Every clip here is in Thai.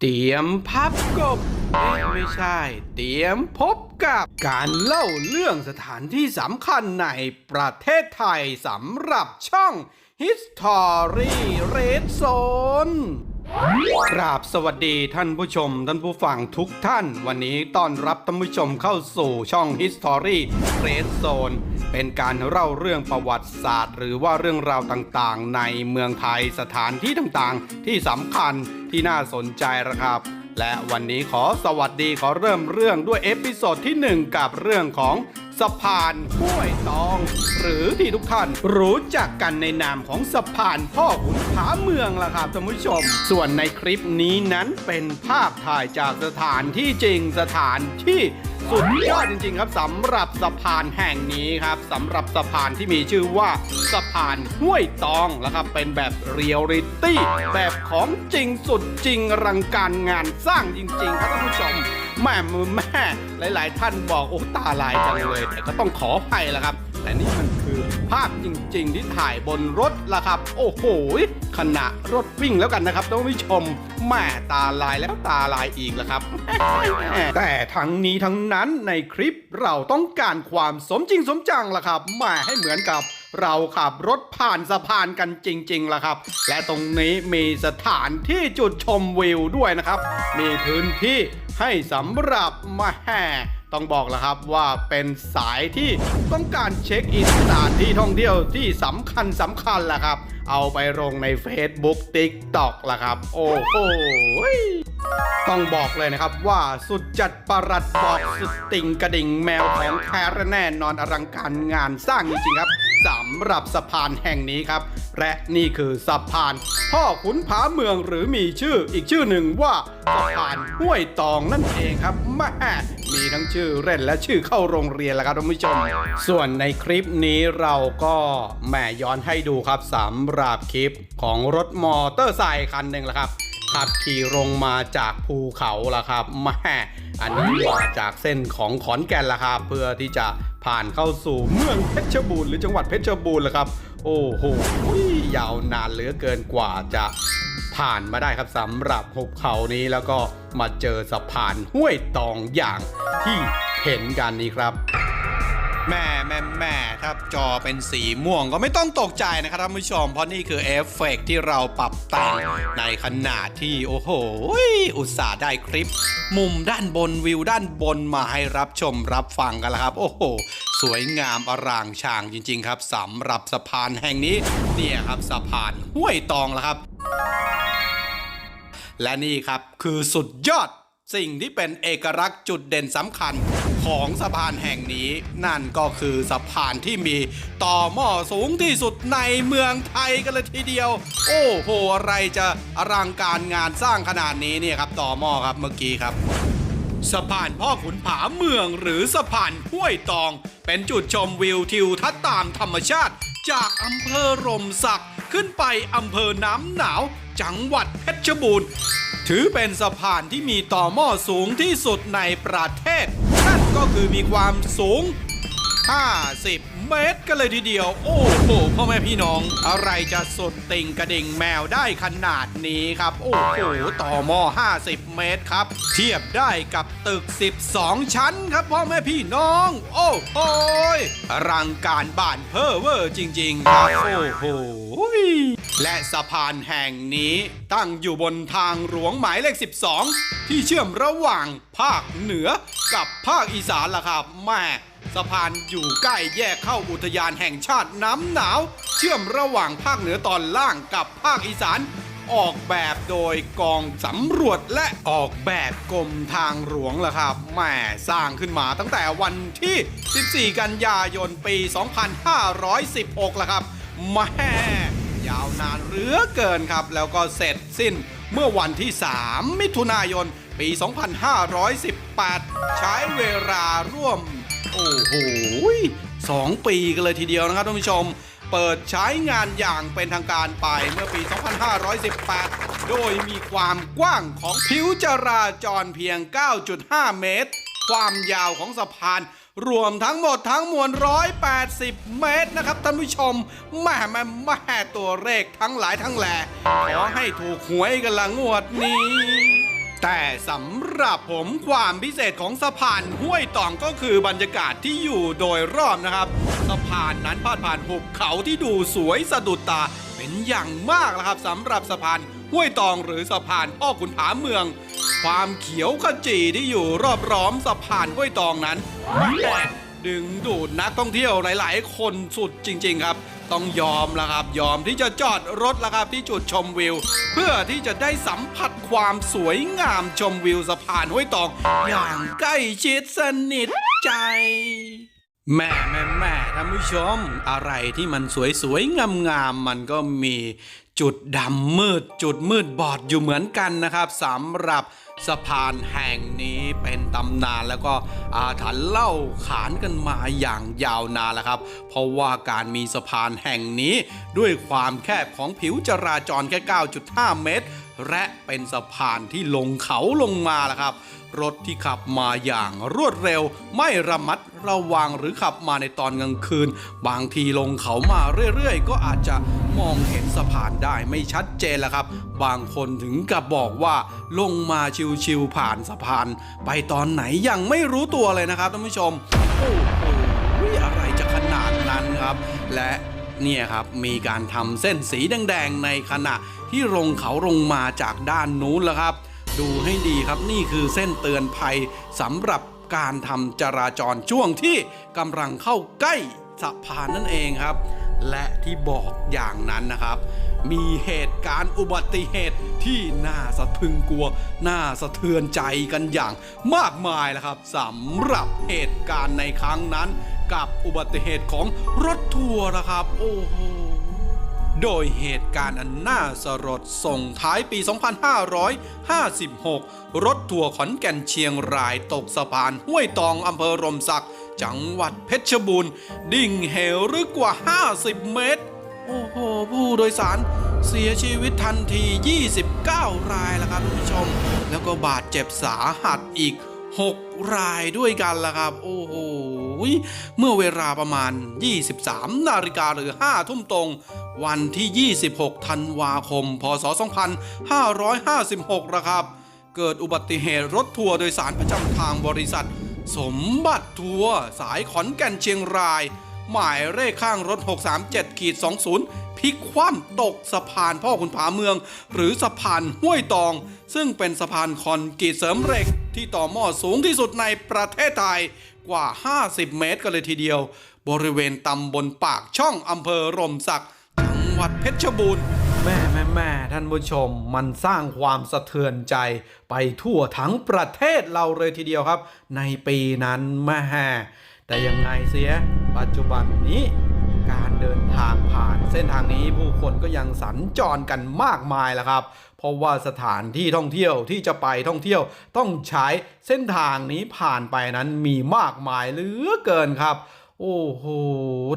เตรียมพับกบเอ๊ะไม่ใช่ เตรียมพบกับการเล่าเรื่องสถานที่สำคัญในประเทศไทยสำหรับช่อง History Red Zone กราบสวัสดีท่านผู้ชม ท่านผู้ฟังทุกท่าน วันนี้ต้อนรับท่านผู้ชมเข้าสู่ช่อง History Red Zone เป็นการเล่าเรื่องประวัติศาสตร์ หรือว่าเรื่องราวต่างๆ ในเมืองไทยสถานที่ต่างๆ ที่สำคัญที่น่าสนใจนะครับ และวันนี้ขอสวัสดีขอเริ่มเรื่องด้วยเอพิโซดที่ 1 กับเรื่องของ สะพานห้วยตอง หรือที่ทุกท่านรู้จักกันในนามของสะพานพ่อขุนผาเมืองล่ะครับท่านผู้ชม ส่วนในคลิปนี้นั้นเป็นภาพถ่ายจากสถานที่จริงสถานที่สุดยอดจริงๆครับสำหรับสะพานแห่งนี้ครับสำหรับสะพานที่มีชื่อว่าสะพานห้วยตองแล้วครับเป็นแบบเรียลลิตี้แบบของจริงสุดจริงอลังการงานสร้างจริงๆ ครับท่านผู้ชม แม่มือแม่หลาย ๆ ท่านบอกโอ้ตาลายจังเลย แต่ก็ต้องขออภัยละครับ แต่นี่มันคือภาพจริง ๆ ที่ถ่ายบนรถละครับ โอ้โหขณะรถวิ่งแล้วกันนะครับท่านผู้ชมแม่ตาลายแล้วตาลายอีกละครับ แต่ทั้งนี้ทั้งนั้นในคลิปเราต้องการความสมจริงสมจังละครับแมาให้เหมือนกับ เราขับรถผ่านสะพานกันจริงๆล่ะครับ และตรงนี้มีสถานที่จุดชมวิวด้วยนะครับ มีพื้นที่ให้สำหรับมาแห่ต้องบอกแล้วครับว่าเป็นสายที่ต้องการเช็คอินสถานที่ท่องเที่ยวที่สำคัญสำคัญล่ะครับ เอาไปลงใน Facebook TikTok ล่ะครับ โอ้โหต้องบอกเลยนะครับว่าสุดจัดประหลัดบอกสุดติ่งกระดิ่งแมวของแท้และแน่นอนอลังการงานสร้างจริงๆครับ สำหรับสะพานแห่งนี้ครับ และนี่คือสะพาน พ่อขุนผาเมืองหรือมีชื่ออีกชื่อหนึ่งว่าสะพานห้วยตองนั่นเองครับแม่มีทั้งชื่อเล่นและชื่อเข้าโรงเรียนแล้วครับท่านผู้ชม ส่วนในคลิปนี้เราก็แหมย้อนให้ดูครับสำหรับคลิปของรถมอเตอร์ไซค์คันหนึ่งละครับ ขับขี่ลงมาจากภูเขาล่ะครับแม่อันนี้มาจากเส้นของขอนแก่นล่ะครับเพื่อที่จะผ่านเข้าสู่เมืองเพชรบูรณ์หรือจังหวัดเพชรบูรณ์ละครับ โอ้โหยาวนานเหลือเกินกว่าจะผ่านมาได้ครับสำหรับหุบเขานี้แล้วก็มาเจอสะพานห้วยตองอย่างที่เห็นกันนี้ครับ แม่แม่แม่ถ้าจอเป็นสีม่วงก็ไม่ต้องตกใจนะครับท่านผู้ชม เพราะนี่คือเอฟเฟกต์ที่เราปรับแต่งในขนาดที่โอ้โห อุตส่าห์ได้คลิป มุมด้านบนวิวด้านบนมาให้รับชมรับฟังกันแล้วครับ โอ้โห สวยงามอร่างช่างจริง ๆ ครับสำหรับสะพานแห่งนี้ เนี่ยครับสะพานห้วยตองแล้วครับ และนี่ครับคือสุดยอดสิ่งที่เป็นเอกลักษณ์จุดเด่นสำคัญ ของสะพานแห่งนี้ นั่นก็คือสะพานที่มีต่อหม้อสูงที่สุดในเมืองไทยกันเลยทีเดียว โอ้โหอะไรจะอลังการงานสร้างขนาดนี้เนี่ยครับต่อหม้อครับเมื่อกี้ครับ สะพานพ่อขุนผาเมืองหรือสะพานห้วยตอง เป็นจุดชมวิวทิวทัศน์ตามธรรมชาติ จากอำเภอรมศักดิ์ขึ้นไปอำเภอน้ำหนาว จังหวัดเพชรบูรณ์ถือเป็นสะพานที่มีต่อหม้อสูงที่สุดในประเทศ ก็คือมีความสูง 50 เมตรกันเลยทีเดียว โอ้โหพ่อแม่พี่น้อง อะไรจะสดติ่งกระดิ่งแมวได้ขนาดนี้ครับ โอ้โหต่อหม้อ50 เมตรครับ เทียบได้กับตึก 12 ชั้นครับพ่อแม่พี่น้อง โอ้โหอลังการบ้านเพอเวอร์จริง ๆ ครับ โอ้โห และสะพานแห่งนี้ตั้งอยู่บนทางหลวงหมายเลข 12 ที่เชื่อมระหว่างภาคเหนือกับภาคอีสานล่ะครับแม่สะพานอยู่ใกล้แยกเข้าอุทยานแห่งชาติน้ำหนาว เชื่อมระหว่างภาคเหนือตอนล่างกับภาคอีสานออกแบบโดยกองสำรวจและออกแบบกรมทางหลวงล่ะครับแหม่สร้างขึ้นมาตั้งแต่วันที่ 14 กันยายนปี 2516ล่ะครับแม่ ยาวนานเหลือเกินครับ แล้วก็เสร็จสิ้นเมื่อวันที่ 3 มิถุนายน ปี 2518 ใช้เวลาร่วม โอ้โหสองปีกันเลยทีเดียวนะครับท่านผู้ชม เปิดใช้งานอย่างเป็นทางการไปเมื่อปี 2518 โดยมีความกว้างของผิวจราจรเพียง 9.5 เมตร ความยาวของสะพาน รวมทั้งหมดทั้งมวล 180 เมตรนะครับท่านผู้ชมแม่แม่แม่ตัวเลขทั้งหลายทั้งแหล่ขอให้ถูกหวยกันละงวดนี้ แต่สำหรับผมความพิเศษของสะพานห้วยตองก็คือบรรยากาศที่อยู่โดยรอบนะครับสะพานนั้นพาดผ่านหุบเขาที่ดูสวยสะดุดตาเป็นอย่างมากนะครับสำหรับสะพาน ห้วยตองหรือสะพานพ่อขุนผาเมือง ความเขียวขจีที่อยู่รอบร้อมสะพานห้วยตองนั้นดึงดูดนักท่องเที่ยวหลาย ๆ คนสุดจริง ๆ ครับ ต้องยอมล้วครับ ยอมที่จะจอดรถล้วครับที่จุดชมวิว เพื่อที่จะได้สัมผัสความสวยงามชมวิวสะพานห้วยตอง อย่างใกล้ชิดสนิทใจแม่แม่แม่ท่านผู้ชม อะไรที่มันสวยสวยงามงามๆมันก็มี จุดดำมืดจุดมืดบอดอยู่เหมือนกันนะครับสำหรับสะพานแห่งนี้เป็นตำนานแล้วก็อาถรรพ์เล่าขานกันมาอย่างยาวนานแล้วครับ เพราะว่าการมีสะพานแห่งนี้ด้วยความแคบของผิวจราจรแค่ 9.5 เมตร และเป็นสะพานที่ลงเขาลงมาแล้วครับ รถที่ขับมาอย่างรวดเร็ว ไม่ระมัดระวังหรือขับมาในตอนกลางคืน บางทีลงเขามาเรื่อยๆ ก็อาจจะมองเห็นสะพานได้ไม่ชัดเจนแล้วครับ บางคนถึงกับบอกว่าลงมาชิวๆผ่านสะพาน ไปตอนไหนยังไม่รู้ตัวเลยนะครับท่านผู้ชมโอ้โหอะไรจะขนาดนั้นครับ และเนี่ยครับมีการทำเส้นสีแดงๆในขณะที่ลงเขาลงมาจากด้านนู้นแล้วครับ ดูให้ดีครับนี่คือเส้นเตือนภัยสำหรับการทำจราจรช่วงที่กำลังเข้าใกล้สะพานนั่นเองครับ และที่บอกอย่างนั้นนะครับ มีเหตุการณ์อุบัติเหตุที่น่าสะพึงกลัว น่าสะเทือนใจกันอย่างมากมายแล้วครับสำหรับเหตุการณ์ในครั้งนั้น กับอุบัติเหตุของรถทัวร์นะครับ โอ้โห โดยเหตุการณ์อันน่าสลดส่งท้ายปี 2556 รถทัวร์ขอนแก่นเชียงรายตกสะพานห้วยตองอำเภอรมศักดิ์จังหวัดเพชรบูรณ์ ดิ่งเหวลึกกว่า 50 เมตร โอ้โห ผู้โดยสารเสียชีวิตทันที 29 รายแล้วครับท่านผู้ชม แล้วก็บาดเจ็บสาหัสอีก 6 รายด้วยกันละครับ โอ้โห เมื่อเวลาประมาณ 23 นาฬิกาหรือ 5 ทุ่มตรง วันที่ 26 ธันวาคม พศ 2556นะครับ เกิดอุบัติเหตุรถทัวร์โดยสารประจำทางบริษัท สมบัติทัวร์สายขอนแก่นเชียงราย หมายเลขข้างรถ 637ขีด20 พลิกคว่ำตกสะพานพ่อขุนผาเมือง หรือสะพานห้วยตอง ซึ่งเป็นสะพานคอนกรีตเสริมเหล็ก ที่ต่อหม้อสูงที่สุดในประเทศไทยกว่า 50 เมตรกันเลยทีเดียว บริเวณตำบลปากช่องอำเภอร่มสักจั งหวัดเพชรบูรณ์แม่แม่แม่ท่านผู้ชมมันสร้างความสะเทือนใจไปทั่วทั้งประเทศเราเลยทีเดียวครับ ในปีนั้นแม่แต่ยังไงเสีย ปัจจุบันนี้ การเดินทางผ่าน เส้นทางนี้ผู้คนก็ยังสัญจรกันมากมายแล้วครับ เพราะว่าสถานที่ท่องเที่ยวที่จะไปท่องเที่ยวต้องใช้เส้นทางนี้ผ่านไปนั้นมีมากมายเหลือเกินครับ โอ้โห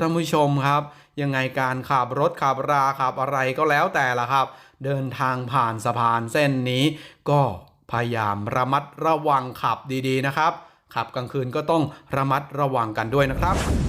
ท่านผู้ชมครับ ยังไงการขับรถขับราขับอะไรก็แล้วแต่ละครับ เดินทางผ่านสะพานเส้นนี้ ก็พยายามระมัดระวังขับดีๆนะครับ ขับกลางคืนก็ต้องระมัดระวังกันด้วยนะครับ